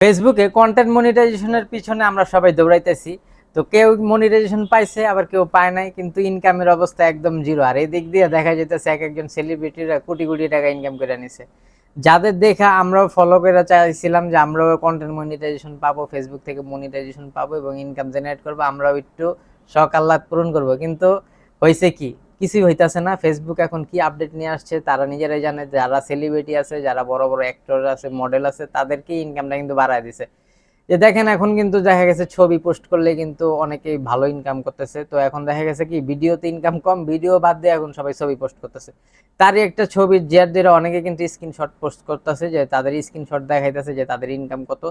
ফেসবুকে কন্টেন্ট মনিটাইজেশনের পিছনে আমরা সবাই দৌড়াইতেছি। তো কেউ মনিটাইজেশন পাইছে, আবার কেউ পায় নাই, কিন্তু ইনকামের অবস্থা একদম জিরো আর এই দিক দিয়ে দেখা যেতেছে এক একজন সেলিব্রিটিরা কোটি কোটি টাকা ইনকাম করে নিছে। যাদের দেখা আমরাও ফলো করে চাইছিলাম যে আমরাও কন্টেন্ট মনিটাইজেশন পাবো ফেসবুক থেকে মনিটাইজেশন পাবো এবং ইনকাম জেনারেট করব, আমরাও একটু শখ আহ্লাদ পূরণ করব। কিন্তু হয়েছে কি? কিছুই হইতাছে না। ফেসবুক এখন কি আপডেট নিয়ে আসছে? তারা নিজেরাই জানে, যারা সেলিব্রিটি আছে, যারা বড় বড় অ্যাক্টর আছে মডেল আছে তাদেরকে ইনকামটা কিন্তু বাড়ায় দিছে। যে দেখেন, এখন কিন্তু দেখা গেছে ছবি পোস্ট করলে কিন্তু অনেকেই ভালো ইনকাম করতেছে। তো এখন দেখা গেছে কি ভিডিওতে ইনকাম কম ভিডিও বাদ দিয়ে এখন সবাই ছবি পোস্ট করতেছে। তারই একটা ছবির জের দিয়ে অনেকে কিন্তু স্ক্রিনশট পোস্ট করতেছে যে তাদের স্ক্রিনশট দেখাইতেছে যে তাদের ইনকাম কত।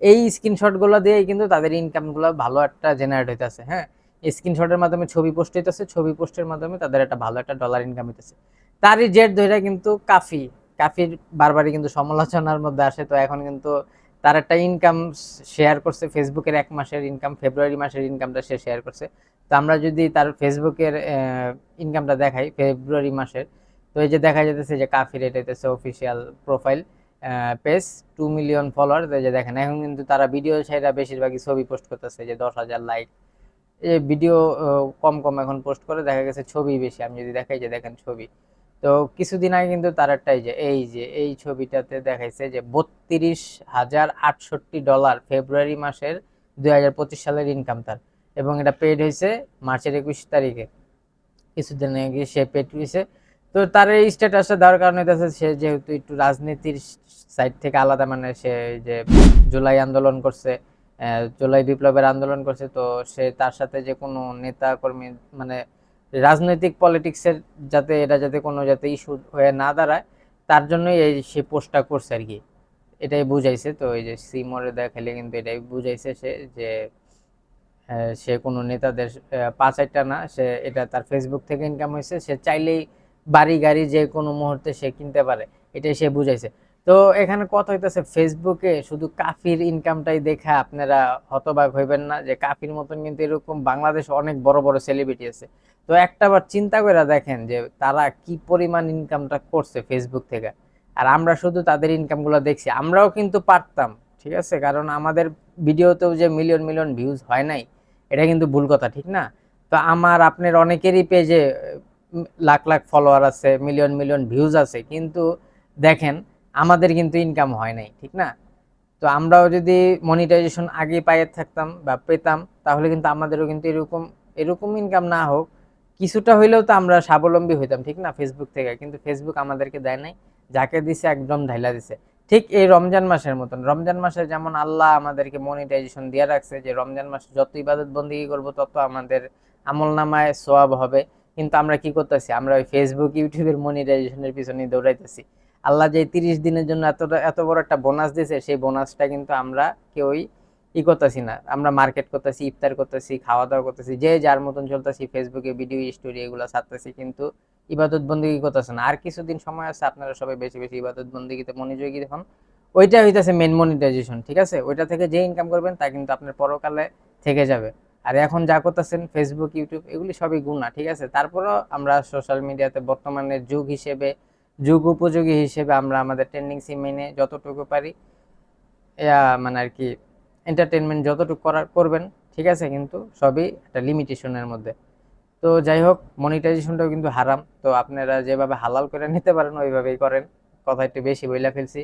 এই স্ক্রিনশটগুলো দিয়েই কিন্তু তাদের ইনকামগুলো ভালো একটা জেনারেট হইতেছে হ্যাঁ? স্ক্রিনশটের মাধ্যমে ছবি পোস্ট হইতেছে, ছবি পোস্টের মাধ্যমে তাদের একটা ভালো একটা ডলার ইনকাম হইতেছে। তারই জেট ধরে কিন্তু কাফি, কাফির বারবারই কিন্তু সমালোচনার মধ্যে আসে, তো এখন কিন্তু তার একটা ইনকাম শেয়ার করছে ফেসবুকের এক মাসের ইনকাম ফেব্রুয়ারি মাসের ইনকামটা সে শেয়ার করছে। তো আমরা যদি তার ফেসবুকের ইনকামটা দেখাই ফেব্রুয়ারি মাসের, তো এই যে দেখা যেতেছে যে কাফির এটা হইতেছে official profile page two million follower যে দেখেন, এখন কিন্তু তারা ভিডিও ছাইরা বেশিরভাগই ছবি পোস্ট করতেছে যে দশ হাজার লাইক এই ভিডিও কম কম এখন পোস্ট করে, দেখা গেছে ছবি বেশি। আমি যদি দেখাই যে দেখেন ছবি। তো কিছুদিন আগে কিন্তু তার একটাই যে, এই যে, এই ছবিটাতে দেখাইছে যে বত্রিশ হাজার আটষট্টি ডলার ফেব্রুয়ারি মাসের দুই হাজার পঁচিশ সালের ইনকাম তার। এবং এটা পেড হয়েছে মার্চের একুশ তারিখে। কিছুদিন আগে সে পেড হয়েছে। তো তার এই স্ট্যাটাসটা দেওয়ার কারণে হইতেছে সে যেহেতু একটু রাজনীতির সাইড থেকে আলাদা মানে সে যে জুলাই আন্দোলন করছে জুলাই বিপ্লবের আন্দোলন করছে, তো সে তার সাথে যে কোনো নেতা কর্মী মানে রাজনৈতিক পলিটিক্সের যাতে, এটা যাতে কোনো যাতে ইস্যু হয়ে না দাঁড়ায়, তার জন্যই এই সে পোস্টটা করছে আর কি। এটাই বুঝাইছে, তো এই যে সিমরে দেখালে কিন্তু এটাই বুঝাইছে সে যে সে কোনো নেতাদের পাঁচ একটা না, সে এটা তার ফেসবুক থেকে ইনকাম হয়েছে, সে চাইলেই বাড়ি গাড়ি যে কোনো মুহূর্তে সে কিনতে পারে, এটাই সে বুঝাইছে। তো এখানে কথা হইতেছে ফেসবুকে শুধু কাফির ইনকামটাই দেখে আপনারা হতবাক হইবেন না যে কাফির মতন কিন্তু এরকম বাংলাদেশে অনেক বড় বড় সেলিব্রিটি আছে। তো একটাবার চিন্তা করে দেখেন যে তারা কি পরিমাণ ইনকামটা করছে ফেসবুক থেকে। আর আমরা শুধু তাদের ইনকামগুলো দেখছি, আমরাও কিন্তু পারতাম, ঠিক আছে? কারণ আমাদের ভিডিওতেও যে মিলিয়ন মিলিয়ন ভিউজ হয় নাই, এটা কিন্তু ভুল কথা, ঠিক না? তো আমার, আপনার অনেকেরই পেজে লাখ লাখ ফলোয়ার আছে মিলিয়ন মিলিয়ন ভিউজ আছে। কিন্তু দেখেন আমাদের কিন্তু ইনকাম হয় নাই, ঠিক না? তো আমরাও যদি মনিটাইজেশন আগে পাইয়ে থাকতাম বা পেতাম, তাহলে কিন্তু আমাদেরও কিন্তু এরকম এরকম ইনকাম না হোক, কিছুটা হইলেও তো আমরা স্বাবলম্বী হইতাম, ঠিক না? ফেসবুক থেকে, কিন্তু ফেসবুক আমাদেরকে দেয় নাই, যাকে দিছে একদম ঢাইলা দিছে। ঠিক এই রমজান মাসের মতন, রমজান মাসে যেমন আল্লাহ আমাদেরকে মনিটাইজেশন দিয়ে রাখছে, যে রমজান মাসে যত ইবাদত বন্দি করব, তত আমাদের আমল নামায় সোয়াব হবে। কিন্তু আমরা কি করতেছি? আমরা ওই ফেসবুক ইউটিউবের মনিটাইজেশনের পিছনে দৌড়াইতেছি। আল্লাহ যে তিরিশ দিনের জন্য এত এত বড় একটা বোনাস দিয়েছে, সেই বোনাসটা কিন্তু আমরা কেউই ই করতেছি না। আমরা মার্কেট করতেছি, ইফতার করতেছি খাওয়া দাওয়া করতেছি, যে যার মতন চলতেছি ফেসবুকে ভিডিও স্টোরি এগুলো ছাড়তেছি কিন্তু ইবাদত বন্দিগি করতেছে না। আর কিছুদিন সময় আছে, আপনারা সবাই বেশি বেশি ইবাদত বন্দিগিতে মনোযোগী দেখুন। ওইটা হইতেছে মেন মনিটাইজেশন ঠিক আছে? ওইটা থেকে যে ইনকাম করবেন, তা কিন্তু আপনার পরকালে থেকে যাবে। আর এখন যা করতেছেন ফেসবুক ইউটিউব এগুলি সবই গুণা ঠিক আছে? তারপরেও আমরা সোশ্যাল মিডিয়াতে বর্তমানের যুগ হিসেবে যুগ উপযোগী হিসেবে আমরা আমাদের ট্রেন্ডিং সিম মেনে যতটুকু পারি মানে আর কি এন্টারটেনমেন্ট যতটুকু করার, করবেন, ঠিক আছে, কিন্তু সবই একটা লিমিটেশনের মধ্যে। তো যাই হোক মনিটাইজেশনটাও কিন্তু হারাম। তো আপনারা যেভাবে হালাল করে নিতে পারেন, ওইভাবেই করেন। কথা একটু বেশি বইলা ফেলছি,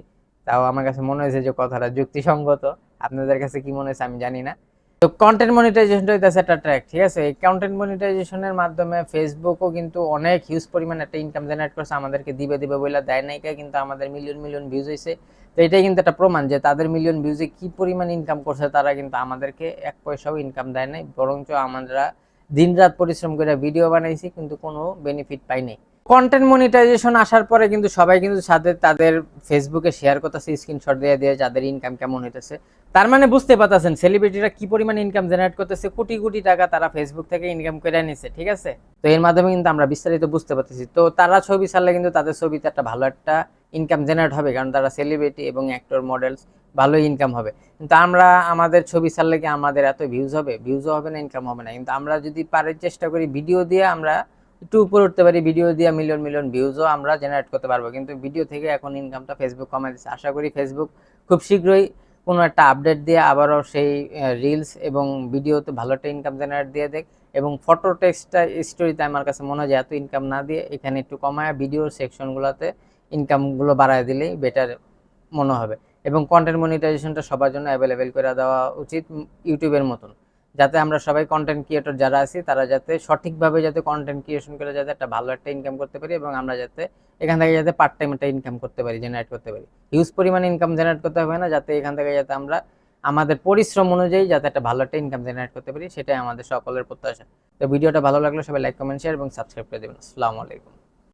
তাও আমার কাছে মনে হয়েছে যে কথাটা যুক্তিসঙ্গত। আপনাদের কাছে কি মনে হয়েছে আমি জানি না। তো কন্টেন্ট মনিটাইজেশনটা হইতেছে একটা ট্র্যাক ঠিক আছে? এই কন্টেন্ট মনিটাইজেশনের মাধ্যমে ফেসবুকও কিন্তু অনেক হিউজ পরিমাণ একটা ইনকাম জেনারেট করছে। আমাদেরকে দিবে দিবে বলে দেয় নাইকা কিন্তু আমাদের মিলিয়ন মিলিয়ন ভিউজ হয়েছে তো এটাই কিন্তু একটা প্রমাণ যে তাদের মিলিয়ন ভিউজে কি পরিমাণ ইনকাম করছে, তারা কিন্তু আমাদেরকে এক পয়সাও ইনকাম দেয় নাই। বরঞ্চ আমরা দিনরাত পরিশ্রম করে ভিডিও বানাইছি, কিন্তু কোনো বেনিফিট পাই নাই। কন্টেন্ট মনিটাইজেশন আসার পরে কিন্তু সবাই কিন্তু সাথে তাদের ফেসবুকে শেয়ার করতেছে স্ক্রিনশট দিয়ে দিয়ে যাদের ইনকাম কেমন হইতেছে। তার মানে বুঝতে পারতেছেন সেলিব্রিটিরা কি পরিমাণ ইনকাম জেনারেট করতেছে, কোটি কোটি টাকা তারা ফেসবুক থেকে ইনকাম করে নিছে, ঠিক আছে? তো এর মাধ্যমে কিন্তু আমরা বিস্তারিত বুঝতে পারতেছি। তো তারা ছবি ছাড়লে কিন্তু তাদের ছবিতে একটা ভালো একটা ইনকাম জেনারেট হবে, কারণ তারা সেলিব্রিটি এবং অ্যাক্টর মডেলস ভালো ইনকাম হবে। কিন্তু আমরা আমাদের ছবি ছাড়লে কি আমাদের এত ভিউজ হবে? ভিউজও হবে না ইনকাম হবে না। কিন্তু আমরা যদি পারে চেষ্টা করি ভিডিও দিয়ে আমরা একটু উপরে উঠতে পারি ভিডিও দিয়ে মিলিয়ন মিলিয়ন ভিউজও আমরা জেনারেট করতে পারব। কিন্তু ভিডিও থেকে এখন ইনকামটা ফেসবুক কমাই দিচ্ছে। আশা করি ফেসবুক খুব শীঘ্রই কোনো একটা আপডেট দিয়ে আবারও সেই রিলস এবং ভিডিওতে ভালো একটা ইনকাম জেনারেট দিয়ে দেখ এবং ফটো টেক্সটটা স্টোরিতে আমার কাছে মনে হয় এত ইনকাম না দিয়ে এখানে একটু কমায় ভিডিও সেকশনগুলোতে ইনকামগুলো বাড়ায় দিলেই বেটার মনে হবে। এবং কন্টেন্ট মনিটাইজেশনটা সবার জন্য অ্যাভেলেবেল করে দেওয়া উচিত ইউটিউবের মতন। যাতে আমরা সবাই কন্টেন্ট ক্রিয়েটর যারা আছি, তারা যাতে সঠিকভাবে যাতে কন্টেন্ট ক্রিয়েশন করে যাতে একটা ভালো একটা ইনকাম করতে পারি এবং আমরা যাতে এখান থেকে যাতে পার্ট টাইম একটা ইনকাম করতে পারি জেনারেট করতে পারি। হিউজ পরিমাণে ইনকাম জেনারেট করতে হবে না, যাতে এখান থেকে যাতে আমরা আমাদের পরিশ্রম অনুযায়ী যাতে একটা ভালো একটা ইনকাম জেনারেট করতে পারি, সেটাই আমাদের সকলের প্রত্যাশা। তো ভিডিওটা ভালো লাগলে সবাই লাইক কমেন্ট শেয়ার এবং সাবস্ক্রাইব করে দেবেন। আসসালামু আলাইকুম।